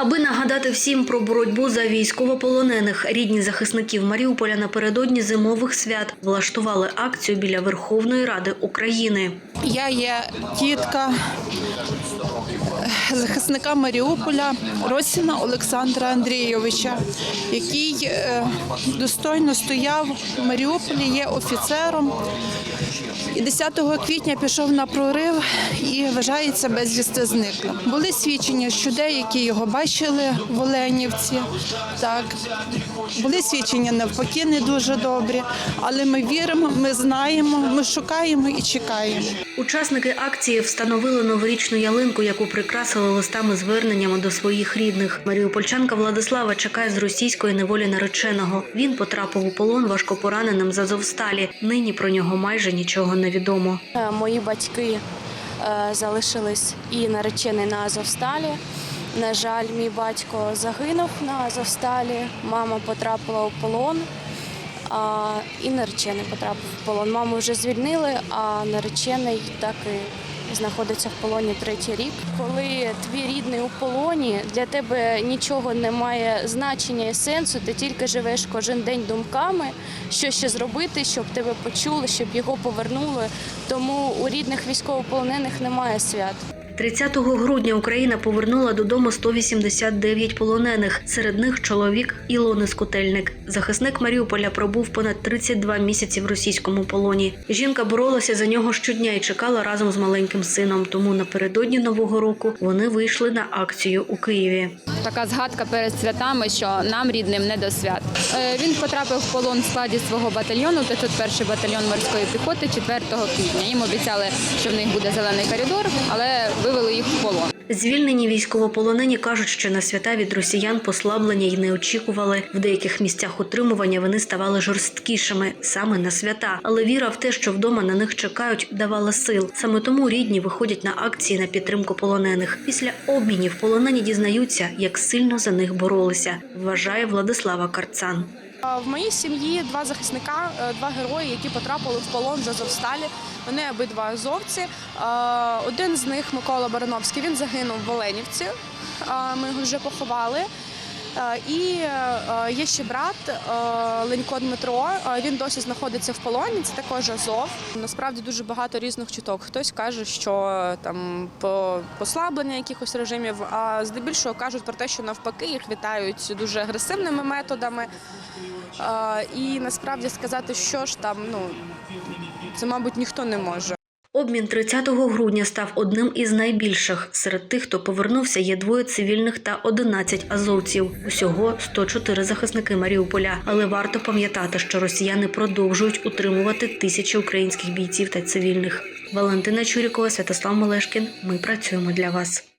Аби нагадати всім про боротьбу за військовополонених, рідні захисників Маріуполя напередодні зимових свят влаштували акцію біля Верховної Ради України. Я є тітка захисника Маріуполя Росіна Олександра Андрійовича, який е, достойно стояв в Маріуполі, є офіцером. І 10 квітня пішов на прорив і вважається безвісти зниклим. Були свідчення, що деякі його бачили в Оленівці. Так були свідчення навпаки не дуже добрі, але ми віримо, ми знаємо, ми шукаємо і чекаємо. Учасники акції встановили новорічну ялинку, яку прикрасили листами зверненнями до своїх рідних. Маріупольчанка Владислава чекає з російської неволі нареченого. Він потрапив у полон важкопораненим з Азовсталі. Нині про нього майже нічого не відомо. Е, Мої батьки е, залишились і наречений на Азовсталі. На жаль, мій батько загинув на Азовсталі, мама потрапила у полон, а, і наречений потрапив в полон. Маму вже звільнили, а наречений так і знаходиться в полоні третій рік. Коли твій рідний у полоні, для тебе нічого не має значення і сенсу, ти тільки живеш кожен день думками, що ще зробити, щоб тебе почули, щоб його повернули. Тому у рідних військовополонених немає свят. 30 грудня Україна повернула додому 189 полонених. Серед них чоловік Ілони Скутельник. Захисник Маріуполя пробув понад 32 місяці в російському полоні. Жінка боролася за нього щодня і чекала разом з маленьким сином. Тому напередодні нового року вони вийшли на акцію у Києві. Така згадка перед святами, що нам рідним не до свят. Е, Він потрапив в полон в складі свого батальйону, 501 батальйон морської піхоти 4 квітня. Їм обіцяли, що в них буде зелений коридор, але вивели їх в полон. Звільнені військовополонені кажуть, що на свята від росіян послаблення й не очікували. В деяких місцях утримування вони ставали жорсткішими саме на свята. Але віра в те, що вдома на них чекають, давала сил. Саме тому рідні виходять на акції на підтримку полонених. Після обмінів полонені дізнаються, як сильно за них боролися. Вважає Владислава Карцан. В моїй сім'ї два захисника, е, два герої, які потрапили в полон з Азовсталі. Вони обидва азовці. Один з них, Микола Барановський, він загинув в Оленівці. Ми його вже поховали. Е, І е, є ще брат е, Ленько Дмитро. Він досі знаходиться в полоні. Це також Азов. Насправді дуже багато різних чуток. Хтось каже, що там по послаблення якихось режимів, а здебільшого кажуть про те, що навпаки їх вітають дуже агресивними методами. І насправді сказати, що ж там, ну це, мабуть, ніхто не може. Обмін 30 грудня став одним із найбільших. Серед тих, хто повернувся, є двоє цивільних та 11 азовців. Усього 104 захисники Маріуполя. Але варто пам'ятати, що росіяни продовжують утримувати тисячі українських бійців та цивільних. Валентина Чурікова, Святослав Малешкін. Ми працюємо для вас.